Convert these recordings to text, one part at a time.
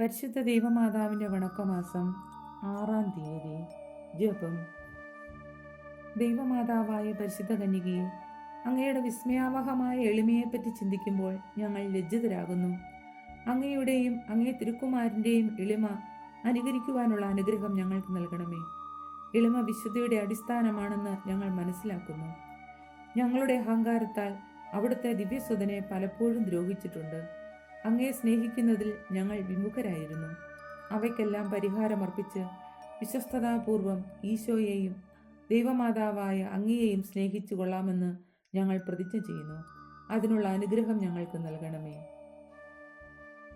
പരിശുദ്ധ ദൈവമാതാവിന്റെ വണക്കമാസം ആറാം തീയതി ജപം. ദൈവമാതാവായ പരിശുദ്ധ കന്യകയെ അങ്ങയുടെ വിസ്മയാവഹമായ എളിമയെപ്പറ്റി ചിന്തിക്കുമ്പോൾ ഞങ്ങൾ ലജ്ജിതരാകുന്നു. അങ്ങയുടെയും അങ്ങേ തിരുക്കുമാരന്റെയും എളിമ അനുകരിക്കുവാനുള്ള അനുഗ്രഹം ഞങ്ങൾക്ക് നൽകണമേ. എളിമ വിശുദ്ധിയുടെ അടിസ്ഥാനമാണെന്ന് ഞങ്ങൾ മനസ്സിലാക്കുന്നു. ഞങ്ങളുടെ അഹങ്കാരത്താൽ അവിടുത്തെ ദിവ്യസുധനെ പലപ്പോഴും ദ്രോഹിച്ചിട്ടുണ്ട്. അങ്ങയെ സ്നേഹിക്കുന്നതിൽ ഞങ്ങൾ വിമുഖരായിരുന്നു. അവയ്ക്കെല്ലാം പരിഹാരമർപ്പിച്ച് വിശ്വസ്തതാപൂർവം ഈശോയെയും ദൈവമാതാവായ അങ്ങയെയും സ്നേഹിച്ചു കൊള്ളാമെന്ന് ഞങ്ങൾ പ്രതിജ്ഞ ചെയ്യുന്നു. അതിനുള്ള അനുഗ്രഹം ഞങ്ങൾക്ക് നൽകണമേ.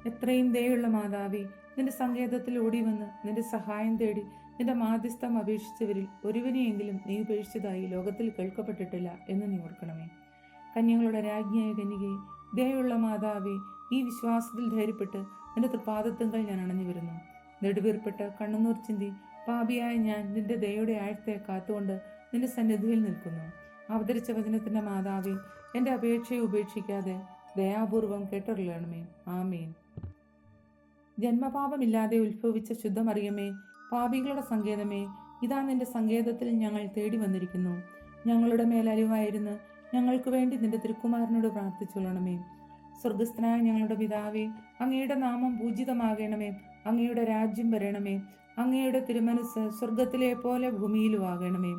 എത്രയും ദയുള്ള മാതാവി നിന്റെ സങ്കേതത്തിൽ ഓടിവന്ന് നിന്റെ സഹായം തേടി നിന്റെ മാധ്യസ്ഥം അപേക്ഷിച്ചവരിൽ ഒരുവനെയെങ്കിലും നീ ഉപേക്ഷിച്ചതായി ലോകത്തിൽ കേൾക്കപ്പെട്ടിട്ടില്ല എന്ന് നീ ഓർക്കണമേ. കന്യങ്ങളുടെ രാജ്ഞിയായ കന്യകയെ ദയുള്ള മാതാവേ ഈ വിശ്വാസത്തിൽ ധൈര്യപ്പെട്ട് നിന്റെ തൃപാദത്വങ്ങൾ ഞാൻ അണഞ്ഞു വരുന്നു. നെടുവീർപ്പെട്ട് കണ്ണുനൂർ ചിന്തി പാപിയായ ഞാൻ നിന്റെ ദയയുടെ ആഴത്തെ കാത്തുകൊണ്ട് നിന്റെ സന്നിധിയിൽ നിൽക്കുന്നു. അവതരിച്ച വചനത്തിന്റെ മാതാവിൽ എന്റെ അപേക്ഷയെ ഉപേക്ഷിക്കാതെ ദയാപൂർവം കേട്ടറിയണമേ. ആമേൻ. ജന്മപാപമില്ലാതെ ഉത്ഭവിച്ച ശുദ്ധമറിയമേ പാപികളുടെ സങ്കേതമേ ഇതാ നിന്റെ സങ്കേതത്തിൽ ഞങ്ങൾ തേടി വന്നിരിക്കുന്നു. ഞങ്ങളുടെ മേലറിവായിരുന്നു ഞങ്ങൾക്ക് വേണ്ടി നിന്റെ തിരുക്കുമാരനോട് പ്രാർത്ഥിച്ചുകൊള്ളണമേ. സ്വർഗസ്ഥനായ ഞങ്ങളുടെ പിതാവേ അങ്ങയുടെ നാമം പൂജിതമാകണമേ അങ്ങയുടെ രാജ്യം വരണമേ അങ്ങയുടെ തിരുമനസ് സ്വർഗത്തിലെ പോലെ ഭൂമിയിലും ആകണമേ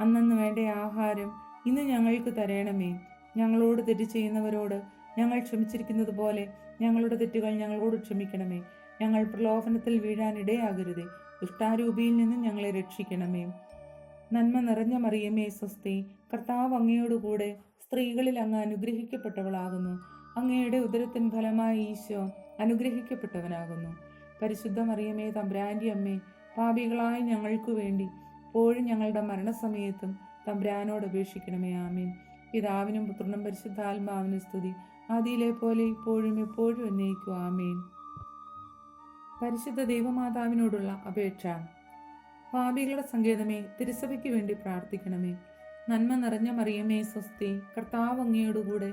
അന്നന്ന് വേണ്ട ആഹാരം ഇന്ന് ഞങ്ങൾക്ക് തരണമേ. ഞങ്ങളോട് തെറ്റ് ചെയ്യുന്നവരോട് ഞങ്ങൾ ക്ഷമിച്ചിരിക്കുന്നത് പോലെ ഞങ്ങളുടെ തെറ്റുകൾ ഞങ്ങളോട് ക്ഷമിക്കണമേ. ഞങ്ങൾ പ്രലോഭനത്തിൽ വീഴാനിടയാകരുതേ ദുഷ്ടാരൂപിയിൽ നിന്ന് ഞങ്ങളെ രക്ഷിക്കണമേ. നന്മ നിറഞ്ഞ മറിയമേ സ്വസ്തി കർത്താവ് അങ്ങയോടുകൂടെ സ്ത്രീകളിൽ അങ്ങ് അനുഗ്രഹിക്കപ്പെട്ടവളാകുന്നു. അങ്ങയുടെ ഉദരത്തിൻ ഫലമായി ഈശോ അനുഗ്രഹിക്കപ്പെട്ടവനാകുന്നു. പരിശുദ്ധ മറിയമേ തമ്പ്രാന്റെ അമ്മേ പാപികളായ ഞങ്ങൾക്കു വേണ്ടി ഇപ്പോഴും ഞങ്ങളുടെ മരണസമയത്തും തമ്പ്രാനോട് അപേക്ഷിക്കണമേ ആമീൻ. പിതാവിനും പുത്രനും പരിശുദ്ധാത്മാവിനും സ്തുതി. ആദിയിലെ പോലെ ഇപ്പോഴും എപ്പോഴും എന്നേക്കും ആമീൻ. പരിശുദ്ധ ദൈവമാതാവിനോടുള്ള അപേക്ഷ. പാപികളുടെ സങ്കേതമേ തിരുസഭയ്ക്ക് വേണ്ടി പ്രാർത്ഥിക്കണമേ. നന്മ നിറഞ്ഞ മറിയമേ സ്വസ്തി. കർത്താവ് അങ്ങയോടുകൂടെ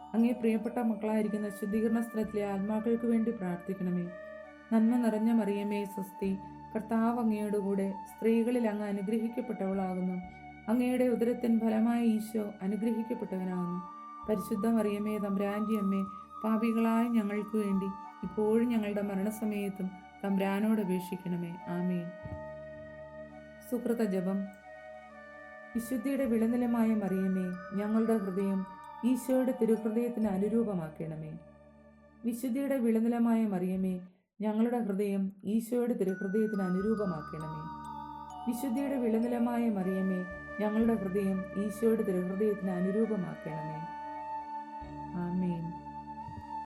അങ്ങേ പ്രിയപ്പെട്ട മക്കളായിരിക്കുന്ന ശുദ്ധീകരണ സ്ഥലത്തിലെ ആത്മാക്കൾക്ക് വേണ്ടി പ്രാർത്ഥിക്കണമേ. നന്മ നിറഞ്ഞ മറിയമേ സ്വസ്തി. കർത്താവ് അങ്ങയോടുകൂടെ സ്ത്രീകളിൽ അങ്ങ് അനുഗ്രഹിക്കപ്പെട്ടവളാകുന്നു. അങ്ങയുടെ ഉദരത്തിൻ ഫലമായ ഈശോ അനുഗ്രഹിക്കപ്പെട്ടവനാകുന്നു. പരിശുദ്ധ മറിയമേ തമ്പ്രാന്റെ അമ്മേ പാപികളായ ഞങ്ങൾക്ക് വേണ്ടി ഇപ്പോഴും ഞങ്ങളുടെ മരണസമയത്തും തമ്പ്രാനോട് അപേക്ഷിക്കണമേ. ആമേൻ. സുഹൃത ജപം വിശുദ്ധിയുടെ വിളനിലമായ മറിയമേ ഞങ്ങളുടെ ഹൃദയം ഈശോയുടെ തിരുഹൃദയത്തിന് അനുരൂപമാക്കണമേ. വിശുദ്ധിയുടെ വിളനിലമായ മറിയമേ ഞങ്ങളുടെ ഹൃദയം ഈശോയുടെ തിരുഹൃദയത്തിന് അനുരൂപമാക്കണമേ. വിശുദ്ധിയുടെ വിളനിലമായ മറിയമേ ഞങ്ങളുടെ ഹൃദയം ഈശോയുടെ തിരുഹൃദയത്തിന് അനുരൂപമാക്കണമേ.